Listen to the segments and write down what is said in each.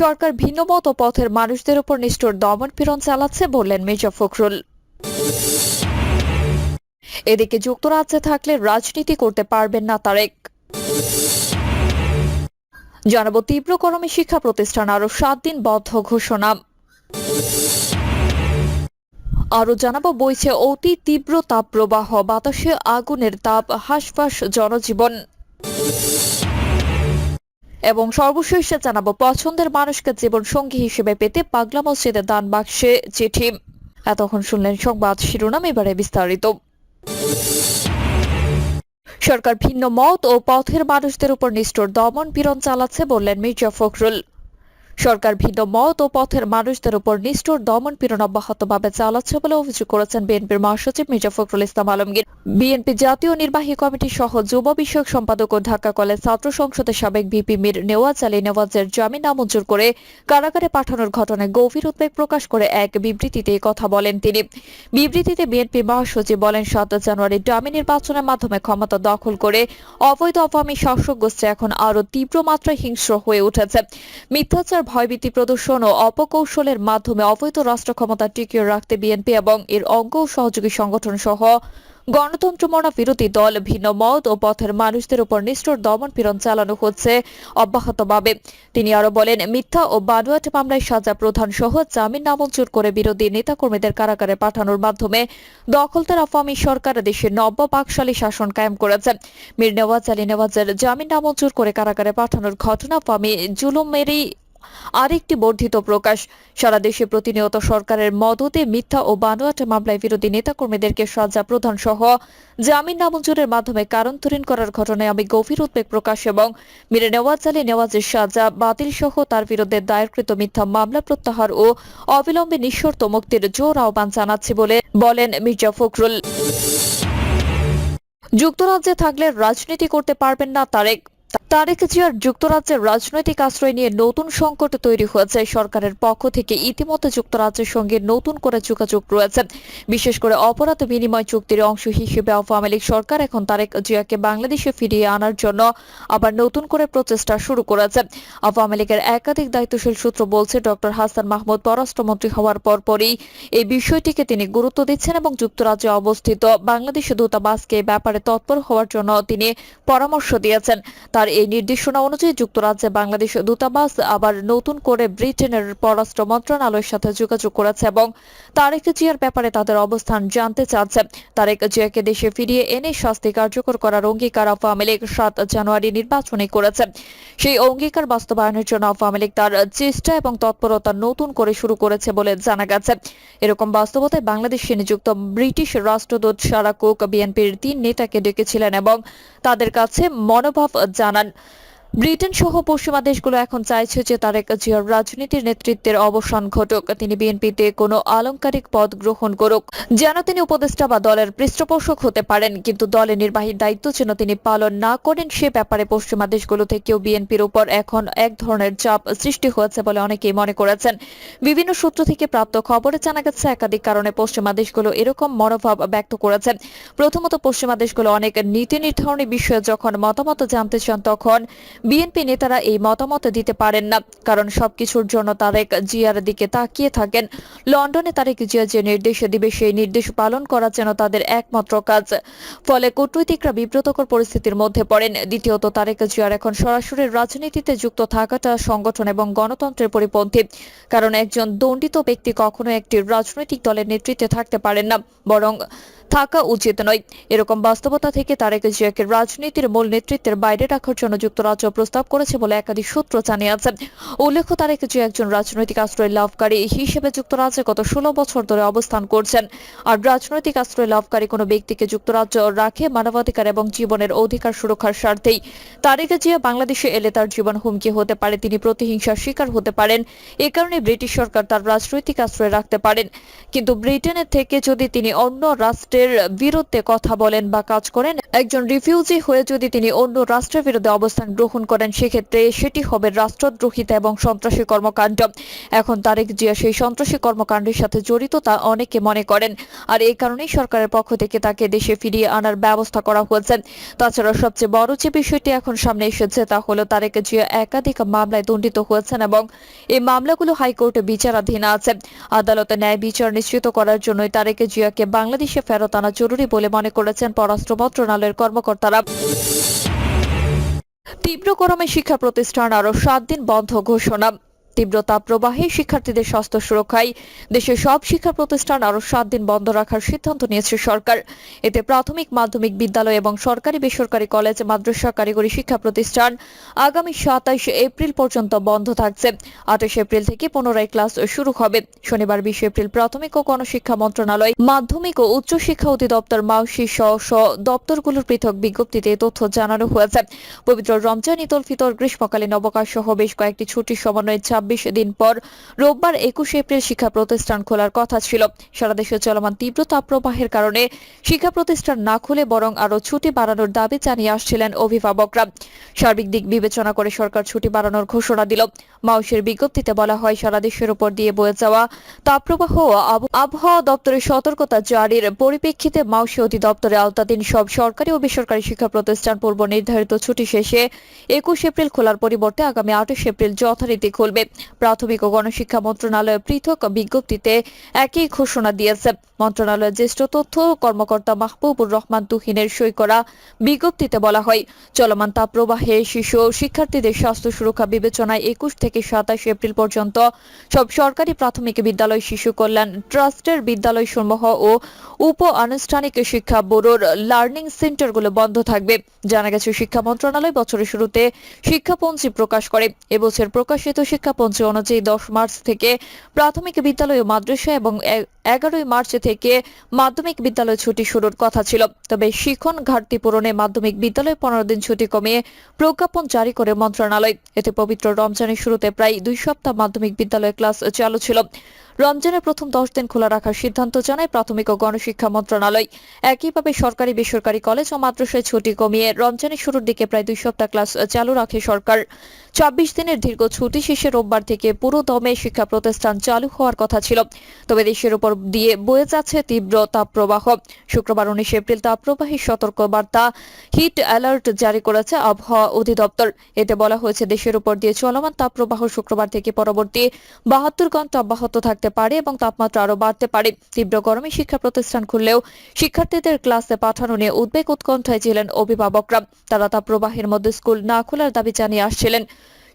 সরকার ভিন্নমত পথের মানুষদের উপর নিষ্ঠুর দমন পীড়ন চালাচ্ছে বললেন মির্জা ফখরুল। এদিকে যুক্তরাজ্যে থাকলে রাজনীতি করতে পারবেন না তারেক। জানাব তীব্র গরমে শিক্ষা প্রতিষ্ঠান আরও সাত দিন বদ্ধ ঘোষণা। আরও জানাব বইছে অতি তীব্র তাপপ্রবাহ, বাতাসে আগুনের তাপ, হাসফাস, জনজীবন। এবং সর্বশেষ জানাব, পছন্দের মানুষকে জীবন সঙ্গী হিসেবে পেতে পাগলা মসজিদের দান বাক্সে চিঠি। এতক্ষণ শুনলেন সংবাদ শিরোনাম, এবারে বিস্তারিত। সরকার ভিন্ন মত ও পথের মানুষদের উপর নিষ্ঠুর দমন পীড়ন চালাচ্ছে বললেন মির্জা ফখরুল। সরকার ভিন্ন মত ও পথের মানুষদের উপর নিষ্ঠুর দমন পীড়ন অব্যাহতভাবে চালাচ্ছে বলে অভিযোগ করেছেন বিএনপির মহাসচিব মির্জা ফখরুল ইসলাম আলমগীর। বিএনপি জাতীয় নির্বাহী কমিটি সহ যুব বিষয়ক সম্পাদক ও ঢাকা কলেজ ছাত্র সংসদের সাবেক ভিপি মীর নেওয়াজ আলী নেওয়াজের জামিন নামঞ্জুর করে কারাগারে পাঠানোর ঘটনায় গভীর উদ্বেগ প্রকাশ করে এক বিবৃতিতে কথা বলেন তিনি। বিবৃতিতে বিএনপি মহাসচিব বলেন, সাত জানুয়ারি ডামি নির্বাচনের মাধ্যমে ক্ষমতা দখল করে অবৈধ আওয়ামী শাসক গোষ্ঠী এখন আরও তীব্র মাত্রায় হিংস্র হয়ে উঠেছে। মিথ্যাচার ভয়ভীতি প্রদর্শন ও অপকৌশলের মাধ্যমে অবৈধ রাষ্ট্র ক্ষমতা টিকিয়ে রাখতে বিএনপি এবং এর অঙ্গ সহযোগী সংগঠন সহ গণতন্ত্র মনা বিরোধী দল ভিন্ন মত ও পথের মানুষদের উপর নিষ্ঠুর দমন পীড়ন চালানো হচ্ছে অব্যাহতভাবে। তিনি আরও বলেন, মিথ্যা ও বানোয়াট মামলায় সাজা প্রধান সহ জামিন নামঞ্জুর করে বিরোধী নেতাকর্মীদের কারাগারে পাঠানোর মাধ্যমে দখলদার আওয়ামী সরকার দেশে নব্য পাকশালী শাসন কায়েম করেছে। মীর নেওয়াজ আলী নেওয়াজের জামিন নামঞ্জুর করে কারাগারে পাঠানোর ঘটনা আওয়ামী জুলুমেরই আরেকটি বর্ধিত প্রকাশ। সারা দেশে প্রতিনিয়ত সরকারের মদতে মিথ্যা ও বানোয়াট মামলায় বিরোধী নেতাকর্মীদেরকে সাজা প্রদান সহ জামিন নামঞ্জুরের মাধ্যমে কারণতরীণ করার ঘটনায় আমি গভীর উদ্বেগ প্রকাশ এবং মীর নেওয়াজ আলী নেওয়াজের সাজা বাতিল সহ তার বিরুদ্ধে দায়েরকৃত মিথ্যা মামলা প্রত্যাহার ও অবিলম্বে নিঃশর্ত মুক্তির জোর আহ্বান জানাচ্ছি বলে বলেন মির্জা ফখরুল। যুক্তরাজ্যে থাকলে রাজনীতি করতে পারবেন না তারেক। তারেক জিয়ার যুক্তরাজ্যের রাজনৈতিক আশ্রয় নিয়ে নতুন সংকট তৈরি হয়েছে। সরকারের পক্ষ থেকে ইতিমধ্যে যুক্তরাজ্যের সঙ্গে নতুন করে যোগাযোগ রয়েছে। বিশেষ করে অপরাধ বিনিময় চুক্তির অংশ হিসেবে আওয়ামী লীগ সরকার এখন তারেক জিয়াকে বাংলাদেশে ফিরিয়ে আনার জন্য আবার নতুন করে প্রচেষ্টা শুরু করেছে। আওয়ামী লীগের একাধিক দায়িত্বশীল সূত্র বলছে, ডক্টর হাসান মাহমুদ পররাষ্ট্রমন্ত্রী হওয়ার পরপরই এই বিষয়টিকে তিনি গুরুত্ব দিচ্ছেন এবং যুক্তরাজ্যে অবস্থিত বাংলাদেশ দূতাবাসকে ব্যাপারে তৎপর হওয়ার জন্য তিনি পরামর্শ দিয়েছেন। তার এই নির্দেশনা অনুযায়ী যুক্তরাজ্যে বাংলাদেশ দূতাবাস আবার নতুন করে ব্রিটেনের পররাষ্ট্র মন্ত্রণালয়ের সাথে যোগাযোগ করেছে এবং তারেক জিয়ার ব্যাপারে তাদের অবস্থান জানতে চাচ্ছে। তারেক জিয়াকে দেশে ফিরিয়ে এনে শাস্তি কার্যকর করার অঙ্গীকার আওয়ামী লীগ সাত জানুয়ারি নির্বাচনে করেছে। সেই অঙ্গীকার বাস্তবায়নের জন্য আওয়ামী লীগ তার চেষ্টা এবং তৎপরতা নতুন করে শুরু করেছে বলে জানা গেছে। এরকম বাস্তবতায় বাংলাদেশে নিযুক্ত ব্রিটিশ রাষ্ট্রদূত সারা কুক বিএনপির তিন নেতাকে ডেকেছিলেন এবং তাদের কাছে মনোভাব জানান ব্রিটেন সহ পশ্চিমা দেশগুলো এখন চাইছে যে তারেক জিয়ার রাজনীতির নেতৃত্বের অবসান ঘটুক। তিনি বিএনপিতে কোনো আলংকারিক পদ গ্রহণ করুক, যেন তিনি উপদেষ্টা বা দলের পৃষ্ঠপোষক হতে পারেন, কিন্তু দলের নির্বাহী দায়িত্ব যেন তিনি পালন না করেন সে ব্যাপারে পশ্চিমা দেশগুলো থেকেও বিএনপির উপর এখন এক ধরনের চাপ সৃষ্টি হয়েছে বলে অনেকেই মনে করেছেন। বিভিন্ন সূত্র থেকে প্রাপ্ত খবরে জানা গেছে, একাধিক কারণে পশ্চিমা দেশগুলো এরকম মনোভাব ব্যক্ত করেছেন। প্রথমত, পশ্চিমা দেশগুলো অনেক নীতি নির্ধারণী বিষয়ে যখন মতামত জানতে চান, তখন বিএনপি নেতারা এই মতামত দিতে পারেন না, কারণ সবকিছুর জন্য তারেক জিয়ার দিকে তাকিয়ে থাকেন। লন্ডনে তারেক জিয়া যে নির্দেশ দিবে, সেই নির্দেশ পালন করা যেন তাদের একমাত্র কাজ। ফলে কূটনৈতিকরা বিব্রতকর পরিস্থিতির মধ্যে পড়েন। দ্বিতীয়ত, তারেক জিয়ার এখন সরাসরি রাজনীতিতে যুক্ত থাকাটা সংগঠন এবং গণতন্ত্রের পরিপন্থী। কারণ একজন দণ্ডিত ব্যক্তি কখনো একটি রাজনৈতিক দলের নেতৃত্বে থাকতে পারেন না, বরং থাকা উচিত নয়। এরকম বাস্তবতা থেকে তারেক জিয়াকে রাজনীতির মূল নেতৃত্বের বাইরে রাখার জন্য যুক্তরাজ্য প্রস্তাব করেছে বলে একাধিক সূত্র জানিয়েছে। উল্লেখ্য তারেক জিয়া একজন রাজনৈতিক আশ্রয় লাভকারী হিসেবে যুক্তরাজ্যে গত ষোলো বছর ধরে অবস্থান করছেন। আর রাজনৈতিক আশ্রয় লাভকারী কোনো ব্যক্তিকে যুক্তরাজ্য রাখে মানবাধিকার এবং জীবনের অধিকার সুরক্ষার স্বার্থেই। তারেক জিয়া বাংলাদেশে এলে তার জীবন হুমকি হতে পারে, তিনি প্রতিহিংসার শিকার হতে পারেন। এ কারণে ব্রিটিশ সরকার তার রাজনৈতিক আশ্রয় রাখতে পারেন। কিন্তু ব্রিটেনের থেকে যদি তিনি অন্য রাষ্ট্রের বিরুদ্ধে কথা বলেন বা কাজ করেন, একজন রিফিউজি হয়ে যদি তিনি অন্য রাষ্ট্রের বিরুদ্ধে অবস্থান গ্রহণ গ্রহণ করেন, সেক্ষেত্রে সেটি হবে রাষ্ট্রদ্রোহিতা এবং সন্ত্রাসী কর্মকাণ্ড। এখন তারেক জিয়া সেই সন্ত্রাসী কর্মকাণ্ডের সাথে জড়িত তা অনেকে মনে করেন। আর এই কারণেই সরকারের পক্ষ থেকে তাকে দেশে ফিরিয়ে আনার ব্যবস্থা করা হয়েছে। তাছাড়া সবচেয়ে বড় যে বিষয়টি এখন সামনে এসেছে, তা হলো তারেক জিয়া একাধিক মামলায় দণ্ডিত হয়েছেন এবং এই মামলাগুলো হাইকোর্টে বিচারাধীন আছে। আদালতে ন্যায় বিচার নিশ্চিত করার জন্যই তারেক জিয়াকে বাংলাদেশে ফেরত আনা জরুরি বলে মনে করেছেন পররাষ্ট্র মন্ত্রণালয়ের কর্মকর্তারা। তীব্র গরমে শিক্ষা প্রতিষ্ঠান আরও সাত দিন বন্ধ ঘোষণা। তীব্র তাপপ্রবাহে শিক্ষার্থীদের স্বাস্থ্য সুরক্ষায় দেশের সব শিক্ষা প্রতিষ্ঠান আরও সাত দিন বন্ধ রাখার সিদ্ধান্ত নিয়েছে সরকার। এতে প্রাথমিক, মাধ্যমিক বিদ্যালয় এবং সরকারি বেসরকারি কলেজ, মাদ্রাসা, কারিগরি শিক্ষা প্রতিষ্ঠান আগামী সাতাইশ এপ্রিল পর্যন্ত বন্ধ থাকছে। আঠাশ এপ্রিল থেকে পুনরায় ক্লাস শুরু হবে। শনিবার বিশ এপ্রিল প্রাথমিক ও গণশিক্ষা মন্ত্রণালয়, মাধ্যমিক ও উচ্চ শিক্ষা অধিদপ্তর, মাউসি সহ সহ দপ্তরগুলোর পৃথক বিজ্ঞপ্তিতে তথ্য জানানো হয়েছে। পবিত্র রমজান ইতল ফিতর, গ্রীষ্মকালীন অবকাশ সহ বেশ কয়েকটি ছুটির সমন্বয়ে ছাব্বিশ দিন পর রোববার একুশে এপ্রিল শিক্ষা প্রতিষ্ঠান খোলার কথা ছিল। সারা দেশে চলমান তীব্র তাপপ্রবাহের কারণে শিক্ষা প্রতিষ্ঠান না খুলে বরং আরও ছুটি বাড়ানোর দাবি জানিয়ে আসছিলেন অভিভাবকরা। সার্বিক দিক বিবেচনা করে সরকার ছুটি বাড়ানোর ঘোষণা দিল। মাউসের বিজ্ঞপ্তিতে বলা হয়, সারা দেশের উপর দিয়ে বয়ে যাওয়া তাপপ্রবাহ আবহাওয়া দপ্তরের সতর্কতা জারির পরিপ্রেক্ষিতে মাউসি অধিদপ্তরের আওতাধীন সব সরকারি ও বেসরকারি শিক্ষা প্রতিষ্ঠান পূর্ব নির্ধারিত ছুটি শেষে একুশ এপ্রিল খোলার পরিবর্তে আগামী আঠাশ এপ্রিল যথারীতি খুলবে। প্রাথমিক ও গণশিক্ষা মন্ত্রণালয় পৃথক বিজ্ঞপ্তিতে একই ঘোষণা দিয়েছে। মন্ত্রণালয়ের জ্যেষ্ঠ তথ্য কর্মকর্তা মাহবুবুর রহমান তুহিনের সই করা বিজ্ঞপ্তিতে বলা হয়, চলমান তাপপ্রবাহে শিশু শিক্ষার্থীদের স্বাস্থ্য সুরক্ষা বিবেচনায় একুশ থেকে সাতাশ এপ্রিল পর্যন্ত সব সরকারি প্রাথমিক বিদ্যালয় শিশু কল্যাণ ট্রাস্টের বিদ্যালয় সমূহ ও উপ আনুষ্ঠানিক শিক্ষা ব্যুরোর লার্নিং সেন্টারগুলো বন্ধ থাকবে। জানা গেছে, শিক্ষা মন্ত্রণালয় বছরের শুরুতে শিক্ষাপঞ্জি প্রকাশ করে। এবছর প্রকাশিত শিক্ষাপঞ্জি অনুযায়ী দশ মার্চ থেকে প্রাথমিক বিদ্যালয় মাদ্রাসা এবং এগারোই মার্চ থেকে মাধ্যমিক বিদ্যালয় ছুটি শুরুর কথা ছিল। তবে শিখন ঘাটতি পূরণে মাধ্যমিক বিদ্যালয় পনেরো দিন ছুটি কমিয়ে প্রজ্ঞাপন জারি করে মন্ত্রণালয়। এতে পবিত্র রমজানের শুরুতে প্রায় দুই সপ্তাহ মাধ্যমিক বিদ্যালয় ক্লাস চালু ছিল। রমজানের প্রথম দশ দিন খোলা রাখার সিদ্ধান্ত জানায় প্রাথমিক ও গণশিক্ষা মন্ত্রণালয়। একইভাবে সরকারি, বেসরকারি কলেজ ও মাদ্রাসায় ছুটি কমিয়ে রমজানের শুরুর দিকে প্রায় দুই সপ্তাহ ক্লাস চালু রাখে সরকার। ছাব্বিশ দিনের দীর্ঘ ছুটি শেষে রোববার থেকে পুরো দমে শিক্ষা প্রতিষ্ঠান চালু হওয়ার কথা ছিল। তবে দেশের উপর দিয়ে বয়ে যাচ্ছে তীব্র তাপপ্রবাহ। শুক্রবার উনিশ এপ্রিল তাপপ্রবাহের সতর্ক বার্তা হিট অ্যালার্ট জারি করেছে আবহাওয়া অধিদপ্তর। এতে বলা হয়েছে, দেশের উপর দিয়ে চলমান তাপপ্রবাহ শুক্রবার থেকে পরবর্তী বাহাত্তর ঘণ্টা অব্যাহত থাকতে পারে এবং তাপমাত্রা আরও বাড়তে পারে। তীব্র গরমে শিক্ষা প্রতিষ্ঠান খুললেও শিক্ষার্থীদের ক্লাসে পাঠানো নিয়ে উদ্বেগ উৎকণ্ঠায় ছিলেন অভিভাবকরা। তারা তাপপ্রবাহের মধ্যে স্কুল না খোলার দাবি জানিয়ে আসছিলেন।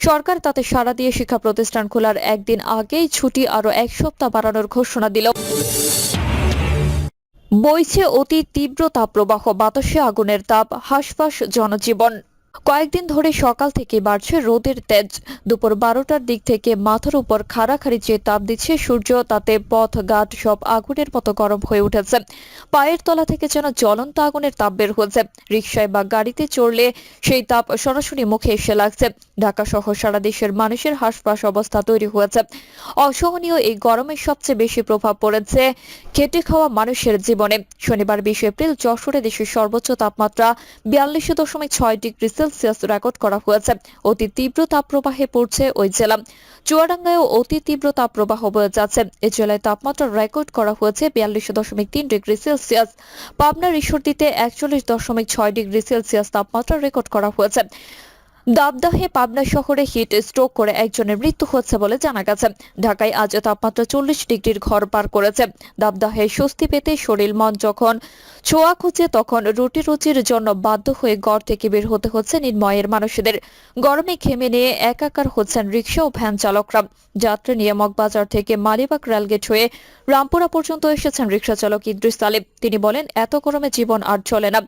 সরকার তাতে সাড়া দিয়ে শিক্ষা প্রতিষ্ঠান খোলার একদিন আগেই ছুটি আরও এক সপ্তাহ বাড়ানোর ঘোষণা দিল। বইছে অতি তীব্র তাপপ্রবাহ, বাতাসে আগুনের তাপ, হাসফাস, জনজীবন। কয়েকদিন ধরে সকাল থেকে বাড়ছে রোদের তেজ। দুপুর বারোটার দিক থেকে মাথার উপর খাড়াখাড়ি যে তাপ দিচ্ছে সূর্য, তাতে পথ, ঘাট সব আগুনের মতো গরম হয়ে উঠেছে। পায়ের তলা থেকে যেন জ্বলন্ত আগুনের তাপ বের হচ্ছে। রিক্সায় বা গাড়িতে চড়লে সেই তাপ সরাসরি মুখে এসে লাগছে। ঢাকা সহ সারা দেশের মানুষের হাসপাস অবস্থা তৈরি হয়েছে। অসহনীয় এই গরমের সবচেয়ে বেশি প্রভাব পড়েছে খেটে খাওয়া মানুষের জীবনে। শনিবার বিশ এপ্রিল যশোরে দেশের সর্বোচ্চ তাপমাত্রা বিয়াল্লিশ দশমিক ছয় ডিগ্রি সেলসিয়াস রেকর্ড করা হয়েছে। অতি তীব্র তাপপ্রবাহে পড়ছে ওই জেলা। চুয়াডাঙ্গায়ও অতি তীব্র তাপপ্রবাহ বয়ে যাচ্ছে। এ জেলায় তাপমাত্রা রেকর্ড করা হয়েছে বিয়াল্লিশ দশমিক তিন ডিগ্রি সেলসিয়াস। পাবনার ঈশ্বরদীতে একচল্লিশ দশমিক ছয় ডিগ্রি সেলসিয়াস তাপমাত্রা রেকর্ড করা হয়েছে। দাবদাহে পাবনা শহরে হিট স্ট্রোক করে একজনের মৃত্যু হচ্ছে বলে জানা গেছে। ঢাকায় আজ তাপমাত্রা চল্লিশ ডিগ্রির ঘর পার করেছে। দাবদাহে স্বস্তি পেতে শরীর মন যখন ছোঁয়া খুঁজে তখন রুটি রুচির জন্য বাধ্য হয়ে ঘর থেকে বের হতে হচ্ছে নির্ময়ের মানুষদের। গরমে ঘেমে নিয়ে একাকার হচ্ছেন রিক্সা ও ভ্যান চালকরা। যাত্রী নিয়ামক বাজার থেকে মালিবাগ রেলগেট হয়ে রামপুরা পর্যন্ত এসেছেন রিক্সা চালক ইদ্রিস তালেব। তিনি বলেন, এত গরমে জীবন আর চলে না।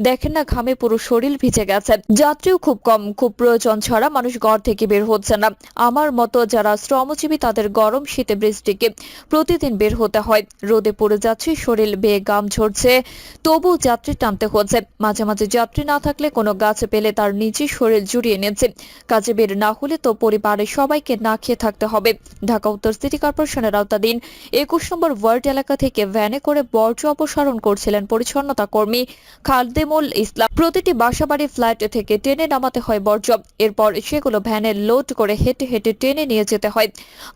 দেখেন না ঘামে পুরো শরীর ভিজে গেছে। যাত্রীও খুব কম খুব প্রয়োজন ছাড়া মানুষ ঘর থেকে বের হচ্ছে না। আমার মতো যারা শ্রমজীবী, তাদের গরম শীতে বৃষ্টিকে প্রতিদিন বের হতে হয়। রোদে পড়ে যাচ্ছে, শরীর বেয়ে গাম ঝরছে। তবু যাত্রী টানতে হচ্ছে। মাঝে মাঝে যাত্রী না থাকলে কোনো গাছ পেলে তার নিজে শরীর জুড়িয়ে নিচ্ছে। কাজে বের না হলে তো পরিবারের সবাইকে না খেয়ে থাকতে হবে। ঢাকা উত্তর সিটি কর্পোরেশনের আওতাধীন একুশ নম্বর ওয়ার্ড এলাকা থেকে ভ্যানে করে বর্জ্য অপসারণ করছিলেন পরিচ্ছন্নতা কর্মী খালদেমুল ইসলাম। প্রতিটি বাসাবাড়ি ফ্ল্যাট থেকে টেনে নামাতে হয় বর্জ্য এরপর সেগুলো ভ্যানে লোড করে হেঁটে হেঁটে টেনে নিয়ে যেতে হয়।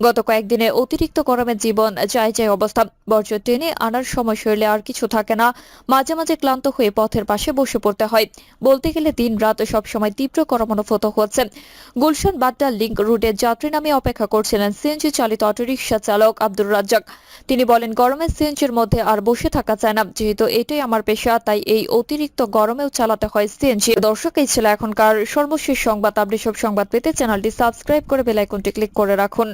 গত কয়েকদিনে অতিরিক্ত গরমে জীবন যায় যায় অবস্থা। বর্জ্য টেনে আনার সময় শরীরে আর কিছু থাকে না। মাঝে মাঝে ক্লান্ত হয়ে পথের পাশে বসে পড়তে হয়। বলতে গেলে দিন রাত সবসময় তীব্র গরম অনুভূত হচ্ছে। গুলশান বাড্ডা লিংক রুটে যাত্রী নামে অপেক্ষা করছিলেন সিএনজি চালিত অটোরিকশা চালক আব্দুর রাজ্জাক। তিনি বলেন, গরমে সিএনজির মধ্যে আর বসে থাকা যায় না। যেহেতু এটাই আমার পেশা, তাই এই অতিরিক্ত গরমেও চালাতে হয় সিএনজি। দর্শক, এই ছিল এখনকার সর্বশেষ সংবাদ আপনি সব সংবাদ পেতে চ্যানেলটি সাবস্ক্রাইব করে বেলাইকনটি ক্লিক করে রাখুন।